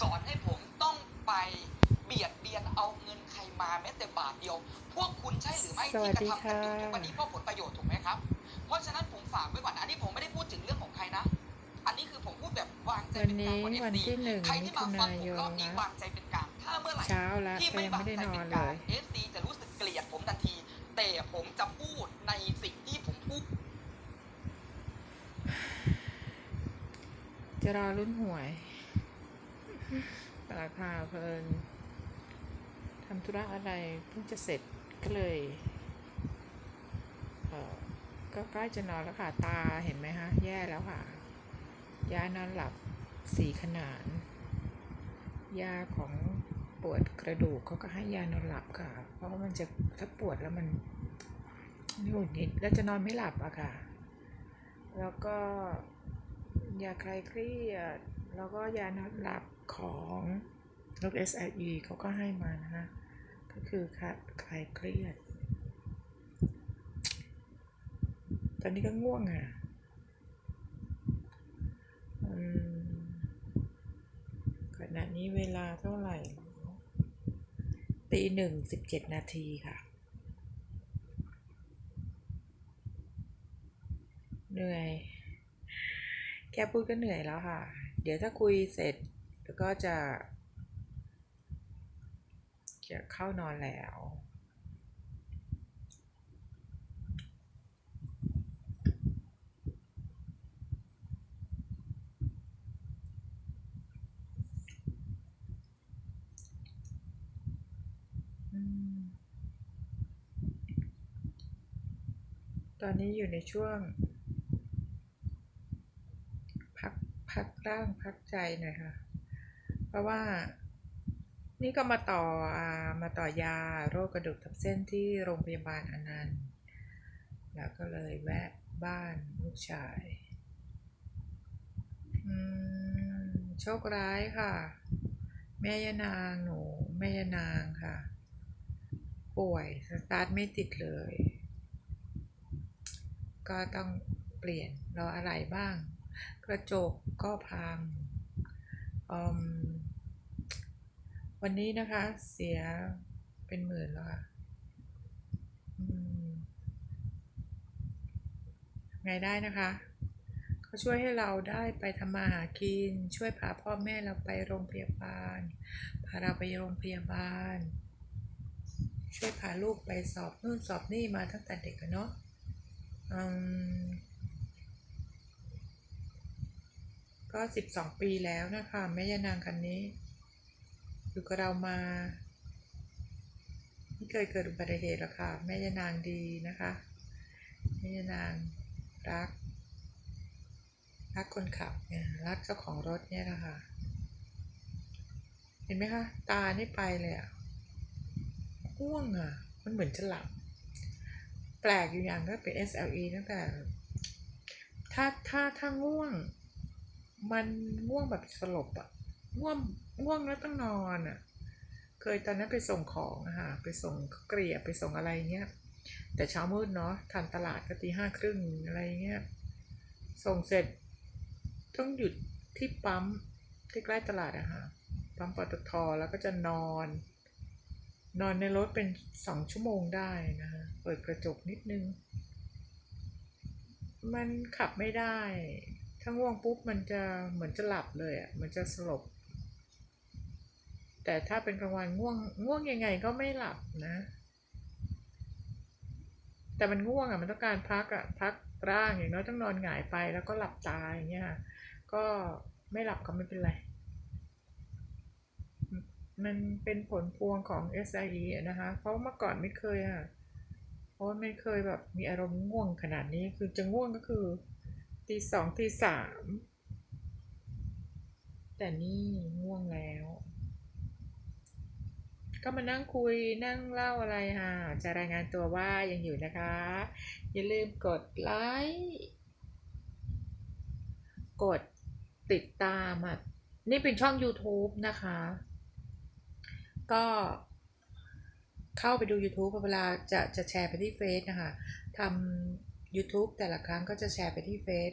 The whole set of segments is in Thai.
สอนให้ผมต้องไปเบียดเบียนเอาเงินใครมาแม้แต่บาทเดียว พวกคุณใช่หรือไม่สวัที่สกระดีทำกันอยู่ค่ะทุกวันนี้เพราะผลประโยชน์ถูกไหมครับ เพราะฉะนั้นผมฝากไว้ก่อนนะอันนี้ผมไม่ได้พูดถึงเรื่องของใครนะ อันนี้คือผมพูดแบบวางใจวันเป็นกลานี้งกว่าวัน FD ที่หนึ่งใครมิที่ถุมาฟันางผมยรนอบนี้นะวางใจเป็นกลางถ้าเมื่อไหร่เช้าแล้วที่ก็ไม่ยังวางไม่ได้ใจนอเป็นนเลกลางย FD จะรู้สึกเกลียดผมทันที แต่ผมจะพูดในสิ่งที่ผมพูดจะรอรุ่นหวย ตลาดพาเพลินทำธุระอะไรเพิ่งจะเสร็จก็เลยเออก็ใกล้จะนอนแล้วค่ะ ตาเห็นไหมฮะ แย่แล้วค่ะ ยานอนหลับสีขนานยาของปวดกระดูกเขาก็ให้ยานอนหลับค่ะ เพราะว่ามันจะถ้าปวดแล้วมันหงุดหงิดแล้วจะนอนไม่หลับอะค่ะ แล้วก็ยาคลายเครียด แล้วก็ยานอนหลับ ของโรค SIE เขาก็ให้มานะคะ ก็คือคลาคลายเครียด ตอนนี้ก็ง่วงอะอขณะนี้เวลาเท่าไหร่ตีหนึ่งสิบเจ็ดนาทีค่ะ เหนื่อย แค่พูดก็เหนื่อยแล้วค่ะ เดี๋ยวถ้าคุยเสร็จ ก็จะจะเข้านอนแล้ว ตอนนี้อยู่ในช่วง พักพักร่างพักใจหน่อยค่ะ ราะว่า นี่ก็มาต่ออมาต่อยาโรคกระดูกทับเส้นที่โรงพยาบาลอนันต์แล้วก็เลยแวะบ้านลูกชายอืมโชคร้ายค่ะ แม่ยานางหนูแม่ยานางค่ะ ป่วยสตาร์ทไม่ติดเลย ก็ต้องเปลี่ยนรออะไรบ้าง กระจกก็พัง วันนี้นะคะเสียเป็นหมื่นแล้วค่ะไงได้นะคะเขาช่วยให้เราได้ไปทำมาหากิน ช่วยพาพ่อแม่เราไปโรงพยาบาล พาเราไปโรงพยาบาล ช่วยพาลูกไปสอบนู่นสอบนี่มาตั้งแต่เด็กเนาะอืม ก็สิบสองปีแล้วนะคะแม่ยานางคันนี้ อยู่กับเรามา ไม่เคยเกิดอุบัติเหตุหรอกค่ะ แม่ยานางดีนะคะแม่ยานางรัก รักคนขับเนี่ยรักเจ้าของรถเนี่ยนะคะ เห็นไหมคะ ตานี่ไปเลยอะง่วงอะมันเหมือนจะหลับ แปลกอยู่อย่างก็เป็น SLE ตั้งแต่ ถ้าถ้าถ้าง่วง มันง่วงแบบสลบอะง่วงง่วงแล้วต้องนอนอะเคยตอนนั้นไปส่งของอะค่ะไปส่งเกลียไปส่งอะไรเงี้ย แต่เช้ามืดเนาะทันตลาดก็ตีห้าครึ่งอะไรเงี้ย ส่งเสร็จ ต้องหยุดที่ปั๊มที่ใกล้ตลาดอะค่ะปั๊มปตทแล้วก็จะนอน นอนในรถเป็นสองชั่วโมงได้นะคะเปิดกระจกนิดนึง มันขับไม่ได้ ถ้าง่วงปุ๊บมันจะเหมือนจะหลับเลยอะมันจะสลบ แต่ถ้าเป็นกลางวันง่วงง่วงยังไงก็ไม่หลับนะ แต่มันง่วงอะมันต้องการพักอะพักร่างอย่างน้อยต้องนอนหงายไปแล้วก็หลับตาอย่างเงี้ยค่ะก็ไม่หลับก็ไม่เป็นไร มันเป็นผลพวงของ SIE อะนะคะ เพราะเมื่อก่อนไม่เคยอะ เพราะไม่เคยแบบมีอารมณ์ง่วงขนาดนี้ คือจะง่วงก็คือ ตีสองตีสาม แต่นี่ง่วงแล้ว ก็มานั่งคุยนั่งเล่าอะไรค่ะ จะรายงานตัวว่ายังอยู่นะคะ อย่าลืมกดไลค์กดติดตามอะ นี่เป็นช่อง YouTube นะคะ ก็เข้าไปดู YouTube เวลาจะจะแชร์ไปที่เฟซนะคะทำ YouTube แต่ละครั้งก็จะแชร์ไปที่เฟซ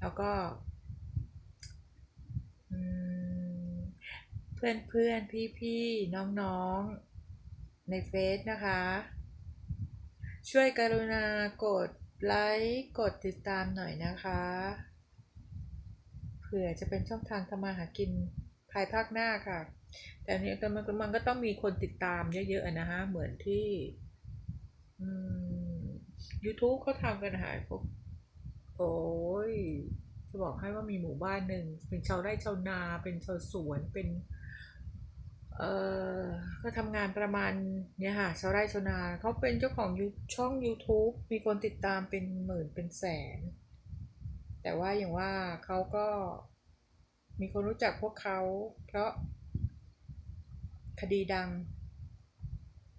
แล้วก็เพื่อนเพื่อนพี่พี่ๆน้องๆในเฟซนะคะ ช่วยกรุณากดไลค์กดติดตามหน่อยนะคะเผื่อจะเป็นช่องทางทำมาหากินภายภาคหน้าค่ะ แต่อันนี้แต่มันก็มันก็ต้องมีคนติดตามเยอะๆนะฮะเหมือนที่ อืม YouTube เขาทำกันหายพวกโอ้ยจะบอกให้ว่ามีหมู่บ้านหนึ่งเป็นชาวไร่ชาวนา เป็นชาวสวนเป็น เอ่อก็ทำงานประมาณเนี่ยค่ะชาวไร่ชาวนาเขาเป็นเจ้าของยูช่อง YouTube มีคนติดตามเป็นหมื่นเป็นแสน แต่ว่าอย่างว่าเขาก็มีคนรู้จักพวกเขา เพราะคดีดัง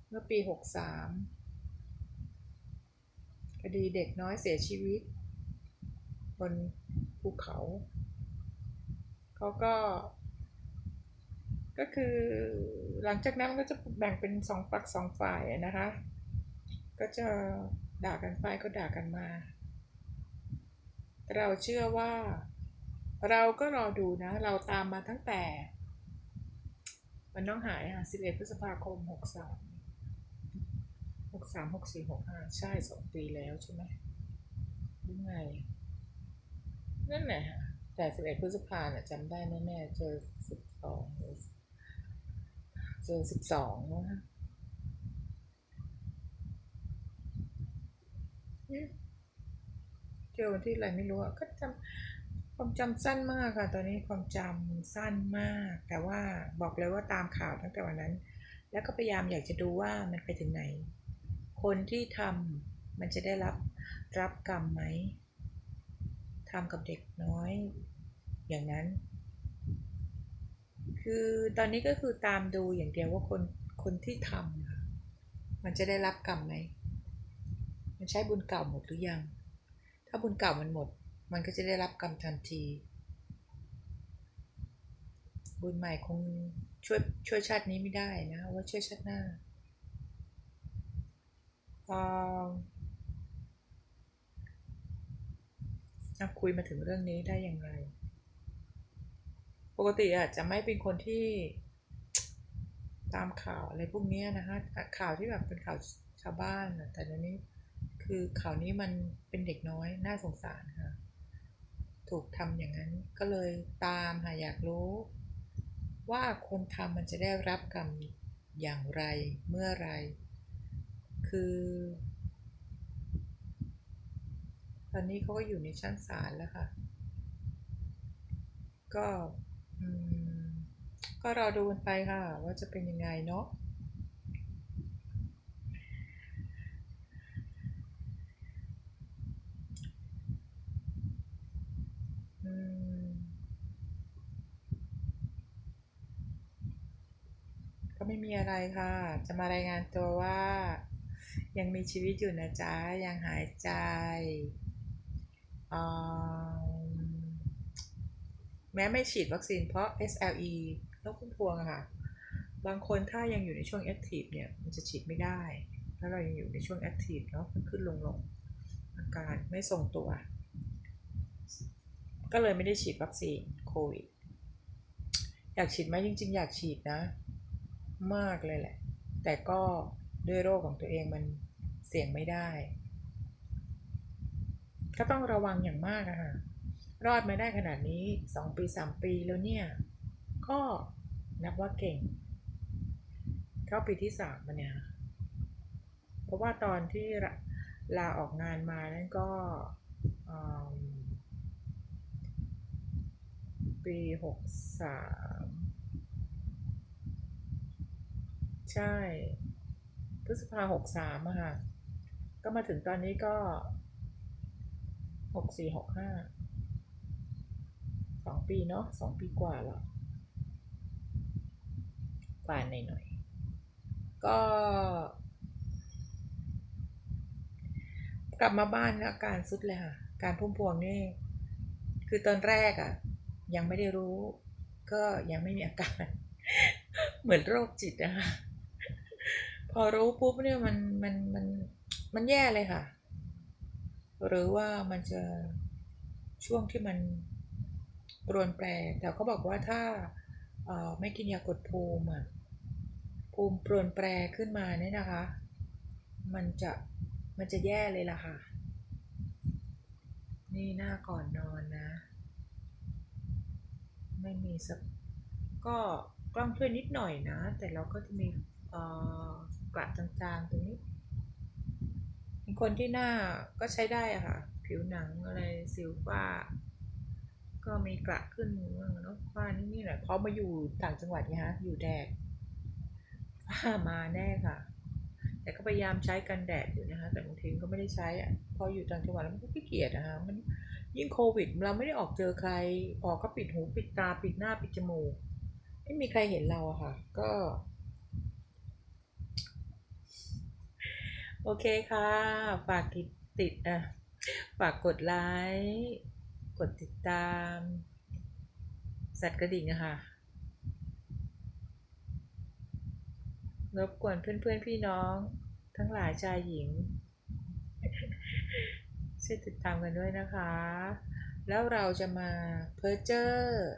เมื่อปี 63 คดีเด็กน้อยเสียชีวิต บนภูเขา เขาก็ ก็คือหลังจากนั้นก็จะแบ่งเป็นสองฝักสองฝ่ายนะคะ ก็จะด่ากันไปก็ด่ากันมา เราเชื่อว่า เราก็รอดูนะ เราตามมาตั้งแต่ มันน้องหายค่ะ11พฤษภาคม 63 63 64 65ใช่2ปีแล้วใช่ไหมหรือไง นั่นแหละค่ะแต่11พฤษภาเนี่ยจำได้แน่ๆเจอ12หรือเจอ12นะอืมเจอวันที่อะไรไม่รู้อะก็จำความจำสั้นมากค่ะ ตอนนี้ความจำสั้นมาก แต่ว่าบอกเลยว่าตามข่าวตั้งแต่วันนั้น แล้วก็พยายามอยากจะดูว่ามันไปถึงไหน คนที่ทำมันจะได้รับรับกรรมไหมทำกับเด็กน้อย อย่างนั้น คือตอนนี้ก็คือตามดูอย่างเดียวว่าคนคนที่ทำมันจะได้รับกรรมไหมมันใช้บุญเก่าหมดหรือยัง ถ้าบุญเก่ามันหมด มันก็จะได้รับกรรมทันที บุญใหม่คงช่วยช่วยชาตินี้ไม่ได้นะ ว่าช่วยชาติหน้า คุยมาถึงเรื่องนี้ได้อย่างไร ปกติอาจจะไม่เป็นคนที่ตามข่าวอะไรพวกนี้นะคะข่าวที่แบบเป็นข่าวชาวบ้าน แต่เดี๋ยวนี้คือข่าวนี้มันเป็นเด็กน้อยน่าสงสารค่ะ ถูกทำอย่างนั้นก็เลยตามหาอยากรู้ ว่าคนทำมันจะได้รับกรรมอย่างไรเมื่อไร คือ ตอนนี้เขาก็อยู่ในชั้นศาลแล้วค่ะ ก็ก็รอดูกันไปค่ะ ว่าจะเป็นยังไงเนาะก็ไม่มีอะไรค่ะ จะมารายงานตัวว่า ยังมีชีวิตอยู่นะจ๊ะ ยังหายใจอืมแม้ไม่ฉีดวัคซีนเพราะ SLE โรคพุ่มพวงค่ะ บางคนถ้ายังอยู่ในช่วง active เนี่ย มันจะฉีดไม่ได้ ถ้าเรายังอยู่ในช่วง active เนาะขึ้นขึ้นลงลงอาการไม่ทรงตัว ก็เลยไม่ได้ฉีดวัคซีนโควิด อยากฉีดไหมจริง ๆ อยากฉีดนะ มากเลยแหละ แต่ก็ ด้วยโรคของตัวเองมันเสี่ยงไม่ได้ ก็ต้องระวังอย่างมากอะค่ะ รอดมาได้ขนาดนี้สองปีสามปีแล้วเนี่ย ก็นับว่าเก่ง เข้าปีที่สามมาเนี่ย เพราะว่าตอนที่ลาลาออกงานมานั่นก็ปีหกสามใช่ พฤษภาหกสามอะค่ะ ก็มาถึงตอนนี้ก็หกสี่หกห้าสองปีเนาะสองปีกว่าล้วกว่าหน่อยๆ ก็ กลับมาบ้านอาการสุดเลยค่ะ การพุ่มพวงนี่ คือตอนแรกอะ่ะ ยังไม่ได้รู้ ก็ยังไม่มีอาการ เหมือนโรคจิตอะคะ พอรู้ปุ๊บเนี่ยมันมันมันมันแย่เลยค่ะ หรือว่ามันจะช่วงที่มันรวนแปร แต่เขาบอกว่าถ้าอ่อไม่กินยากดภูมิอะภูมิปรวนแปรขึ้นมาเนี่ยนะคะ มันจะมันจะแย่เลยล่ะค่ะ นี่หน้าก่อนนอนนะ ไม่มีสักก็กล้องช่วยนิดหน่อยนะ แต่เราก็จะมีเอ่อ กระจางๆตรงนี้เป็นคนที่หน้าก็ใช้ได้อะค่ะ ผิวหนังอะไรสิวฝ้า ก็มีกระขึ้นบ้างเนาะฝ้านี่ๆหน่อยเพราะมาอยู่ต่างจังหวัดไงฮะอยู่แดดฝ้ามาแน่ค่ะ แต่ก็พยายามใช้กันแดดอยู่นะคะ แต่บางทีก็ไม่ได้ใช้อะพออยู่ต่างจังหวัดแล้วมันก็ขี้เกียจนะคะมันยิ่งโควิด เราไม่ได้ออกเจอใคร ออกก็ปิดหูปิดตาปิดหน้าปิดจมูกไม่มีใครเห็นเราอะค่ะ ก็ โอเคค่ะ ฝากติดติดอะฝากกดไลค์กดติดตาม สัตว์กระดิ่งอะค่ะรบกวนเพื่อนๆพี่น้อง ทั้งหลายชายหญิงช่วยติดตามกันด้วยนะคะ แล้วเราจะมาเพอเจอร์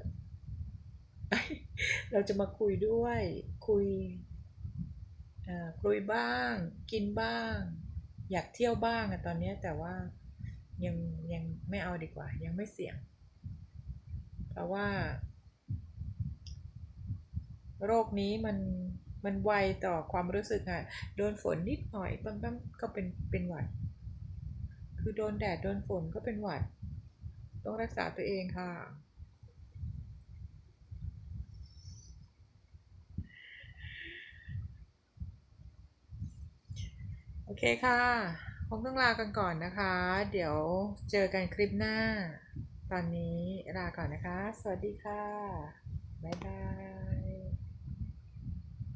เราจะมาคุยด้วยคุย เอ่อคุยบ้าง กินบ้าง อยากเที่ยวบ้างอะตอนนี้แต่ว่ายังยังไม่เอาดีกว่า ยังไม่เสี่ยง เพราะว่า โรคนี้มันมันไวต่อความรู้สึกอะโดนฝนนิดหน่อยบางบางก็เป็นเป็นหวัด คือโดนแดดโดนฝนก็เป็นหวัด ต้องรักษาตัวเองค่ะ โอเคค่ะคงต้องลากันก่อนนะคะ เดี๋ยวเจอกันคลิปหน้า ตอนนี้ลาก่อนนะคะ สวัสดีค่ะ บ๊ายบาย